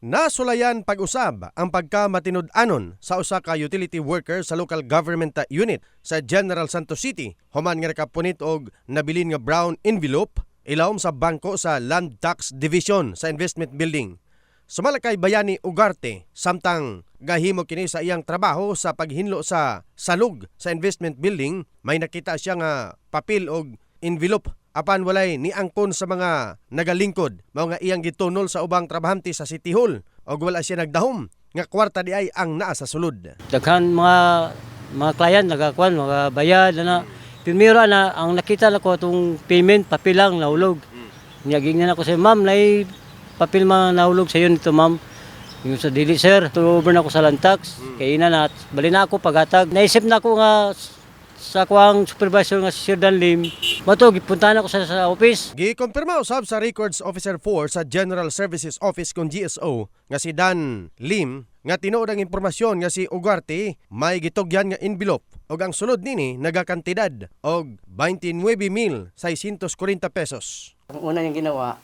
Nasulayan pag-usab ang pagkamatinud-anon sa usa ka utility worker sa local government unit sa General Santos City human nga nakapunit og nabilin nga brown envelope ilawom sa bangko sa Land Tax Division sa Investment Building. Sumalakay Bayani Ugarte samtang gahimo kini sa iyang trabaho sa paghinlo sa salug sa investment building may nakita siya nga papel og envelope apan walay ni angkon sa mga nagalingkod. Mao nga iyang gitunol sa ubang trabahante sa City Hall. Og wala siya nagdahom nga kwarta di ay ang naa sa sulod. daghan mga mga client nagakuan mga bayad na primero na ang nakita na ko itong payment papel lang naulog niya gingnan ako sa ma'am nay papel man naulog sa iyo nito ma'am. Yung sa dili sir tulover na ako sa lantax. Kay ina na bali na ako paghatag. Naisip na ako nga sa kuang supervisor nga si Sir Dan Lim mato gipuntahan ako sa, sa office Gikumpirma usab sa Records Officer 4 sa General Services Office kung GSO nga si Dan Lim nga tinuod ang impormasyon nga si Ugarte may gitugyan nga envelope og ang sulod nini nagakantidad og 29,640 pesos. Ang una niyang ginawa,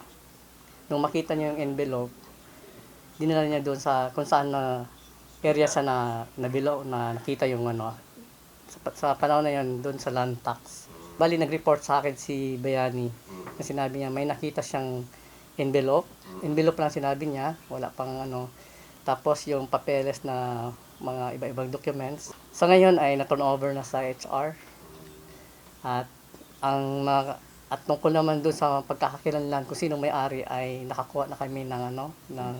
nung makita niya yung envelope, dinala niya doon sa kung saan na area sa na nabilo na nakita yung ano sa, sa panahon na yun doon sa land tax. Bali nag-report sa akin si Bayani na sinabi niya may nakita siyang envelope. Envelope lang sinabi niya, wala pang ano. Tapos yung papeles na mga iba-ibang documents. Sa ngayon ay na-turn over na sa HR. At ang mga at tungkol naman doon sa pagkakakilanlan kung sinong may-ari ay nakakuha na kami ng ano, ng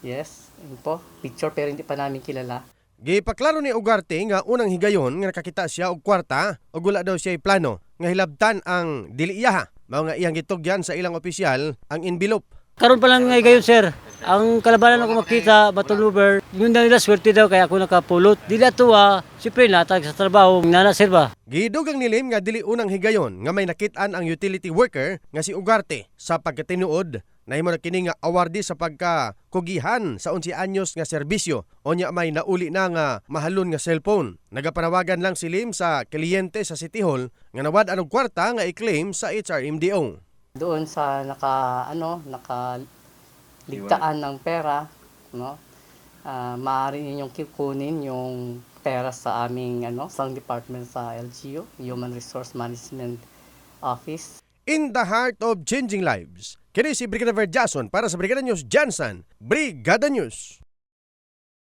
yes, yun po, picture pero hindi pa namin kilala. Gipaklaro ni Ugarte nga unang higayon nga nakakita siya og kwarta ug wala daw siya plano nga hilabtan ang dili iyaha. Mao nga iyang gitugyan sa ilang opisyal ang envelope. Karon pa lang ngay gayon sir. Ang kalabanan ako makita Batuluber, yun na nila swerte daw kaya ako nakapulot. Dili ah, siyempre natag sa trabaho, nana sir ba? Gidugang nilim nga dili unang higayon nga may nakitaan ang utility worker nga si Ugarte sa pagkatinuod na kini nga awardee sa pagkakugihan sa 11 anyos nga serbisyo onya may nauli na nga mahalon nga cellphone. Nagapanawagan lang si Lim sa kliyente sa City Hall nga nawad anong kwarta nga i-claim sa HRMDO. Doon sa naka ano, naka ligtaan ng pera, no? Ah, maaari ninyong kukunin yung pera sa aming ano, sa department sa LGU, Human Resource Management Office. In the heart of changing lives, kini si Brigadier Jason para sa Brigada News Jansan, Brigada News.